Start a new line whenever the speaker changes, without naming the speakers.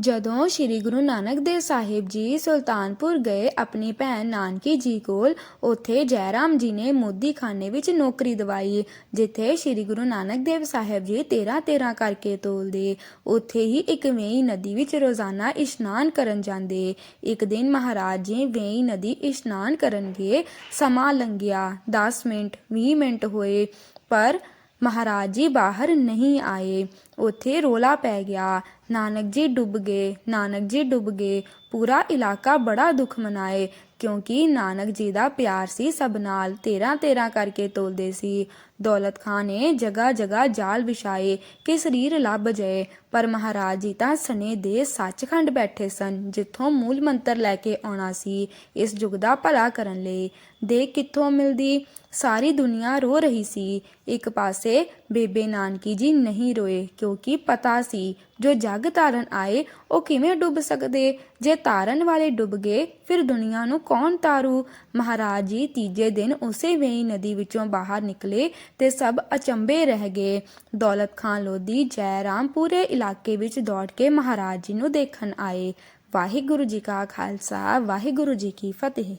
ਜਦੋਂ ਸ੍ਰੀ ਗੁਰੂ ਨਾਨਕ ਦੇਵ ਸਾਹਿਬ ਜੀ ਸੁਲਤਾਨਪੁਰ ਗਏ ਆਪਣੀ ਭੈਣ ਨਾਨਕੀ ਜੀ ਕੋਲ, ਉੱਥੇ ਜੈਰਾਮ ਜੀ ਨੇ ਮੋਦੀਖਾਨੇ ਵਿੱਚ ਨੌਕਰੀ ਦਵਾਈ, ਜਿੱਥੇ ਸ੍ਰੀ ਗੁਰੂ ਨਾਨਕ ਦੇਵ ਸਾਹਿਬ ਜੀ 13 13 ਕਰਕੇ ਤੋਲਦੇ। ਉੱਥੇ ਹੀ ਇੱਕ ਵੇਈ ਨਦੀ ਵਿੱਚ ਰੋਜ਼ਾਨਾ ਇਸ਼ਨਾਨ ਕਰਨ ਜਾਂਦੇ। ਇੱਕ ਦਿਨ ਮਹਾਰਾਜ ਜੀ ਵੇਈ ਨਦੀ ਇਸ਼ਨਾਨ ਕਰਨਗੇ, ਸਮਾਂ ਲੰਘਿਆ 10 ਮਿੰਟ 20 ਮਿੰਟ ਹੋਏ, ਪਰ ਮਹਾਰਾਜ ਜੀ ਬਾਹਰ ਨਹੀਂ ਆਏ। ਉੱਥੇ ਰੌਲਾ ਪੈ ਗਿਆ। ਨਾਨਕ ਜੀ ਡੁੱਬ ਗਏ, ਨਾਨਕ ਜੀ ਡੁੱਬ ਗਏ। ਪੂਰਾ ਇਲਾਕਾ ਬੜਾ ਦੁੱਖ ਮਨਾਏ, ਕਿਉਂਕਿ ਨਾਨਕ ਜੀ ਦਾ ਪਿਆਰ ਸੀ ਸਭ ਨਾਲ 13 13 ਕਰਕੇ ਤੋਲਦੇ ਸੀ। ਦੌਲਤ ਖਾਨ ਨੇ ਜਗ੍ਹਾ ਜਗ੍ਹਾ ਜਾਲ ਵਿਛਾਏ, ਕਿ ਸਰੀਰ ਲੱਭ ਜਾਏ, ਪਰ ਮਹਾਰਾਜ ਜੀ ਤਾਂ ਸਨੇ ਦੇ ਸੱਚਖੰਡ ਬੈਠੇ ਸਨ, ਜਿੱਥੋਂ ਮੂਲ ਮੰਤਰ ਲੈ ਕੇ ਆਉਣਾ ਸੀ, ਇਸ ਯੁੱਗ ਦਾ ਭਲਾ ਕਰਨ ਲਈ। ਦੇ ਕਿੱਥੋਂ ਮਿਲਦੀ, ਸਾਰੀ ਦੁਨੀਆ ਰੋ ਰਹੀ ਸੀ। ਇੱਕ ਪਾਸੇ ਬੇਬੇ ਨਾਨਕੀ ਜੀ ਨਹੀਂ ਰੋਏ ਕਿਉਂ ਕਿਉਂਕਿ ਪਤਾ ਸੀ ਜੋ ਜਗ ਤਾਰਨ ਆਏ, ਉਹ ਕਿਵੇਂ ਡੁੱਬ ਸਕਦੇ? ਜੇ ਤਾਰਨ ਵਾਲੇ ਡੁੱਬ ਗਏ, ਫਿਰ ਦੁਨੀਆ ਨੂੰ ਕੌਣ ਤਾਰੂ? ਮਹਾਰਾਜ ਜੀ ਤੀਜੇ ਦਿਨ ਉਸੇ ਵੇਈ ਨਦੀ ਵਿੱਚੋਂ ਬਾਹਰ ਨਿਕਲੇ ਤੇ ਸਭ ਅਚੰਬੇ ਰਹਿ ਗਏ। ਦੌਲਤ ਖਾਨ ਲੋਧੀ ਜੈ ਰਾਮ ਪੂਰੇ ਇਲਾਕੇ ਵਿੱਚ ਦੌੜ ਕੇ ਮਹਾਰਾਜ ਜੀ ਨੂੰ ਦੇਖਣ ਆਏ। ਵਾਹਿਗੁਰੂ ਜੀ ਕਾ ਖਾਲਸਾ, ਵਾਹਿਗੁਰੂ ਜੀ ਕੀ ਫਤਿਹ।